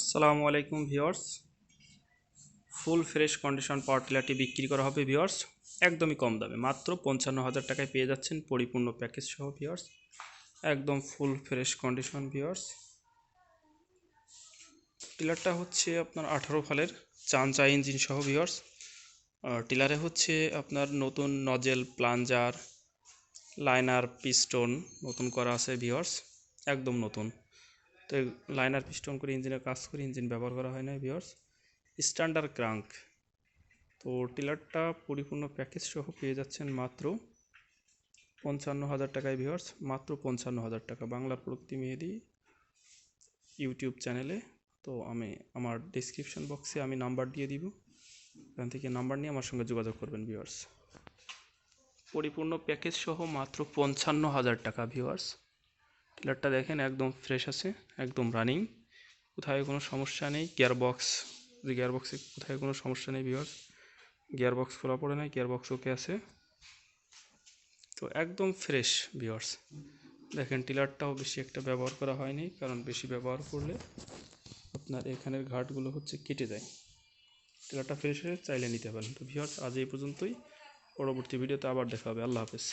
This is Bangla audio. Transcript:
আসসালামু আলাইকুম ভিওর্স ফুল ফ্রেশ কন্ডিশন পাওয়ার টিলারটি বিক্রি করা হবে ভিওর্স একদমই কম দামে, মাত্র পঞ্চান্ন হাজার টাকায় পেয়ে যাচ্ছেন পরিপূর্ণ প্যাকেজ সহ ভিওর্স একদম ফুল ফ্রেশ কন্ডিশন ভিওর্স টিলারটা হচ্ছে আপনার আঠারো ফালের চান চা ইঞ্জিন সহ ভিওর্স টিলারে হচ্ছে আপনার নতুন নজেল প্লাঞ্জার লাইনার পিস্টন নতুন করা আছে ভিওর্স একদম নতুন। তো লাইনার পিস্টন করে ইঞ্জিনের কাজ করে ইঞ্জিন ব্যবহার করা হয় না ভিওর্স স্ট্যান্ডার্ড ক্রাঙ্ক তো টিলারটা পরিপূর্ণ প্যাকেজ সহ পেয়ে যাচ্ছেন মাত্র পঞ্চান্ন হাজার টাকায় ভিওর্স মাত্র পঞ্চান্ন হাজার টাকা। বাংলার প্রতি মেহেদি ইউটিউব চ্যানেলে। তো আমি, আমার ডিসক্রিপশন বক্সে আমি নাম্বার দিয়ে দিব। এখান থেকে নাম্বার নিয়ে আমার সঙ্গে যোগাযোগ করবেন ভিওয়ার্স পরিপূর্ণ প্যাকেজ সহ মাত্র পঞ্চান্ন হাজার টাকা ভিওয়ার্স টিলারটা দেখেন, একদম ফ্রেশ আছে, একদম রানিং কোথায় কোনো সমস্যা নেই গিয়ার বক্স যে গিয়ার বক্সে কোথায় কোনো সমস্যা নেই ভিওয়ার্স গিয়ার বক্স খোলা পড়ে নাই গিয়ার বক্স ওকে আছে। তো একদম ফ্রেশ ভিওয়ার্স দেখেন, টিলারটাও বেশি একটা ব্যবহার করা হয়নি, কারণ বেশি ব্যবহার করলে আপনার এখানের ঘাটগুলো হচ্ছে কেটে যায়। টিলারটা ফ্রেশ হয়ে চাইলে নিতে পারেন। তো ভিওয়ার্স আজ এই পর্যন্তই। পরবর্তী ভিডিওতে আবার দেখা হবে। আল্লাহ হাফেজ।